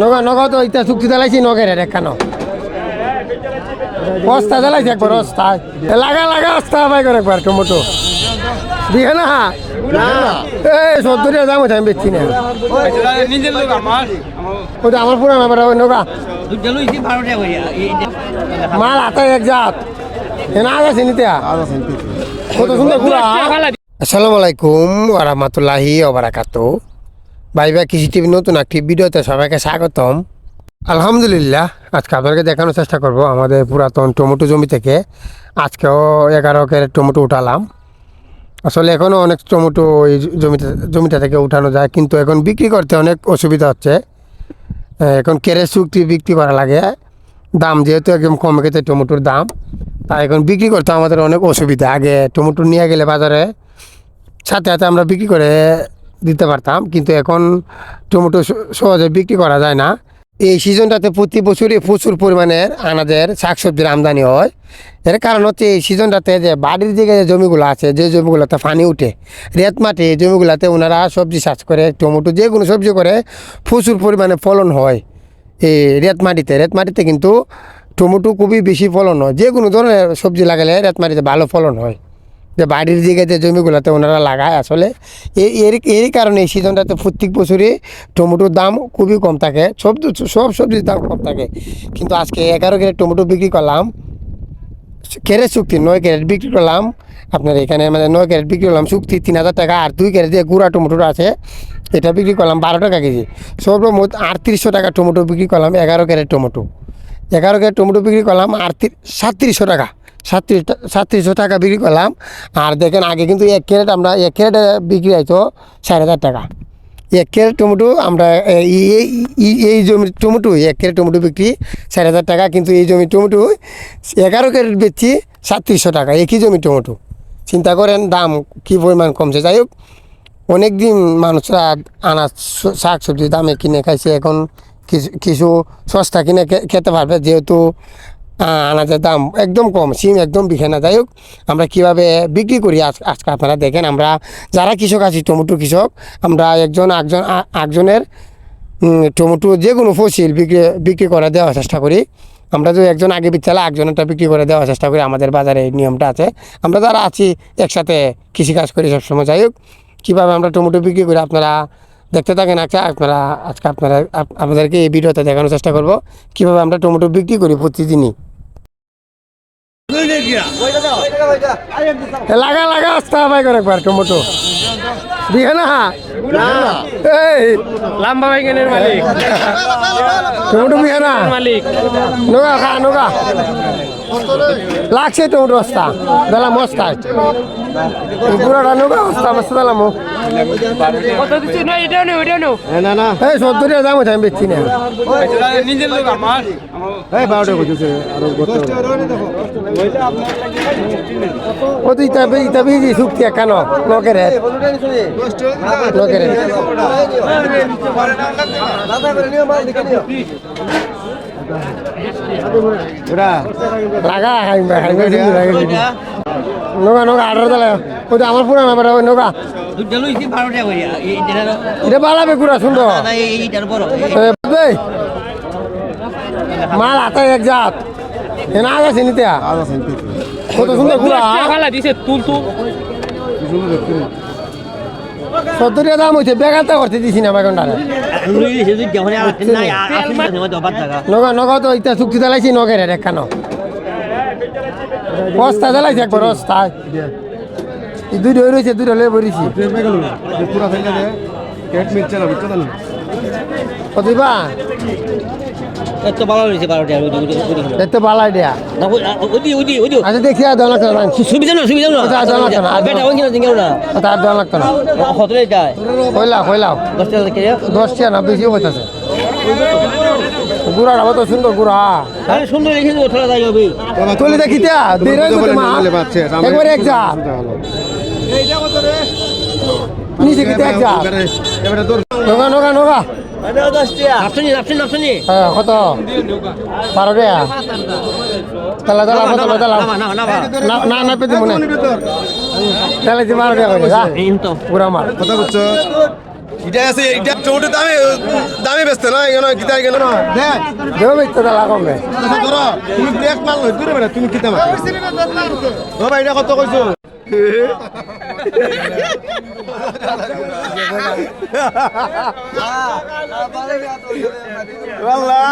নগা নগা তো ইটা চুক্তি চালাইছি নগের দেখান বস্তা চালাইছে একবার অস্তায় লাগা লাগা অস্তা পাই করে একবার টমেটো দিয়ে না? এই সত্তরিয়া দাম আমি বেচছি না। নিজের লোক আমার ওটা আমার পুরানো বেড়া ওই নগা। মাল হাতে এক জাত। এ না আছে নিতে। কত সুন্দর গুড়া আসসালামু আলাইকুম ওরহামতুল্লাহি ওবারাকাতু ভাই ভাই কৃষি টিভি নতুন একটি ভিডিওতে সবাইকে স্বাগতম। আলহামদুলিল্লাহ, আজকে আপনাদেরকে দেখানোর চেষ্টা করব আমাদের পুরাতন টমেটো জমি থেকে। আজকেও এগারো ক্যারেট টমেটো উঠালাম। আসলে এখনও অনেক টমেটো এই জমিটা জমিটা থেকে উঠানো যায়, কিন্তু এখন বিক্রি করতে অনেক অসুবিধা হচ্ছে। এখন ক্যারেট চুক্তি বিক্রি করা লাগে। দাম যেহেতু একদম কমে গেছে টমেটোর দাম, তাই এখন বিক্রি করতে আমাদের অনেক অসুবিধা। আগে টমেটো নিয়ে গেলে বাজারে সাথে সাথে আমরা বিক্রি করে দিতে পারতাম, কিন্তু এখন টমেটো সহজে বিক্রি করা যায় না। এই সিজনটাতে প্রতি বছরই প্রচুর পরিমাণের আনাজের শাকসবজির আমদানি হয়। এর কারণ হচ্ছে এই সিজনটাতে যে বাড়ির দিকে যে জমিগুলো আছে, যে জমিগুলোতে পানি উঠে, রেত মাটি এই জমিগুলোতে ওনারা সবজি চাষ করে, টমেটো যে কোনো সবজি করে প্রচুর পরিমাণে ফলন হয়। এই রেত মাটিতে রেত মাটিতে কিন্তু টমেটো খুবই বেশি ফলন হয়। যে কোনো ধরনের সবজি লাগালে রেত মাটিতে ভালো ফলন হয়। যে বাড়ির দিকে যে জমিগুলোতে ওনারা লাগায় আসলে। এই এর, এরই কারণে এই সিজনটাতে প্রত্যেক বছরই টমেটোর দাম খুবই কম থাকে। সব সব সবজির দাম কম থাকে। কিন্তু আজকে এগারো ক্যারেট টমেটো বিক্রি করলাম। ক্যারেট চুক্তি, নয় ক্যারেট বিক্রি করলাম। আপনার এখানে মানে নয় ক্যারেট বিক্রি করলাম, চুক্তি তিন হাজার টাকা। আর দুই ক্যারেট যে গুঁড়া টমেটোটা আছে, এটা বিক্রি করলাম বারো টাকা কেজি। সর্বমোট আটত্রিশশো টাকা টমেটো বিক্রি করলাম, এগারো ক্যারেট টমেটো। এগারো ক্যারেট টমেটো বিক্রি করলাম, আটত্রিশ, সাতত্রিশশো টাকা। সাতত্রিশ সাতত্রিশশো টাকা বিক্রি করলাম। আর দেখেন আগে কিন্তু এক ক্যারেট আমরা এক ক্যারেট বিক্রি হয়তো চার হাজার টাকা। এক ক্যারেট টমেটো আমরা এই জমির টমেটো, এক ক্যারেট টমেটো বিক্রি চার হাজার টাকা, কিন্তু এই জমির টমেটো এগারো ক্যারেট বেচছি সাতত্রিশশো টাকা, একই জমির টমেটো। চিন্তা করেন দাম কী পরিমাণ কমছে? যাই হোক অনেক দিন মানুষরা আনাজ শাক সবজির দামে কিনে খাইছে, এখন কিছু কিছু সস্তা কিনে খেতে পারবে, যেহেতু আনাজের দাম একদম কম, সিম একদম বিখে না। যাই হোক, আমরা কীভাবে বিক্রি করি আজ আজকে আপনারা দেখেন, আমরা যারা কৃষক আছি, টমেটো কৃষক, আমরা একজন একজন একজনের টমেটো যে কোনো ফসিল বিক্রি বিক্রি করে দেওয়ার চেষ্টা করি। আমরা যদি একজন আগে বিচ্ছালে একজনেরটা বিক্রি করে দেওয়ার চেষ্টা করি, আমাদের বাজারে এই নিয়মটা আছে। আমরা যারা আছি, একসাথে কৃষিকাজ করি সবসময়। যাই হোক, কীভাবে আমরা টমেটো বিক্রি করি আপনারা দেখতে থাকেন আজকে আপনারা আজকে আপনারা আপনাদেরকে এই ভিডিওতে দেখানোর চেষ্টা করব। কীভাবে আমরা টমেটো বিক্রি করি প্রতিদিনই। লাগা লাগা আসতে হবে করে একবার টমেটো দিয়ে না? এই। লাম্বা মালিক। টমেটো না? মালিক। নোগা খা নোগা। লাগছে টমেটো বস্তা দিলাম বস্তায় পুরোটা নোগা বস্তা বস্তা দিলাম না নেই এই সত্তরিয়া দাম হচ্ছে আমি বেচছি না নিজের লোক আমার ও তো ইতা ইতা বিজি চুক্তি কেন নকের নকের লাগা হাইমা হাইমা নোগা নোগা আঠারো দিলে ও তো আমার পুরানো বেড়া ওই করে এটা বালাবে গুড়া সুন্দর মাল হাতে এক জাত। এ না আছে নিতে কত সুন্দর খালা দিছে তুল তুল সত্তরিয়া দাম হয়েছে বেগালটা করতে দিছি না বেগনটারে নগা নগা তো ইটা চুক্তি চালাইছি নগের দেখান বস্তা চালাইছি একবার বস্তায় এই দুইটা রয়েছে দুইটা লয়ে বরিছি কত দিবা? এত ভালো হয়েছে বারো টাকা ওই দেখতে বালাই দেয়া ওদি ওদি ওদি আচ্ছা দেখি আর দেওয়া লাগতো না সুবিধা না সুবিধা না আচ্ছা, আচ্ছা, আচ্ছা, আচ্ছা। বেটা ওই কিনা দিঙ্গেও না তার দেওয়া লাগতো না। যায়। না বেশিও হইতেছে। গুড়া তো সুন্দর গুড়া। আরে সুন্দর লিখে দেবো থালা যাই হবে। তুলি দেখিতে দেরে একবার এক যা নিচে কিতে এক যা নগা নগা নগা। আপনি হ্যাঁ কত? বারো টাকা কত না না না না না না পেতে মনে। তাহলে বারো টাকা করে যা। এই তো। পুরা মার। কথা বলছো? এটা আছে এটা চৌটে দামে দামে বেচতে না এখানে কিতা এখানে না দেবো মিথ্যা তালা কমে ধরো তুমি ব্রেক মাল লই দূরে বেড়া তুমি কিতা মার ও এটা কত কইছো আল্লাহ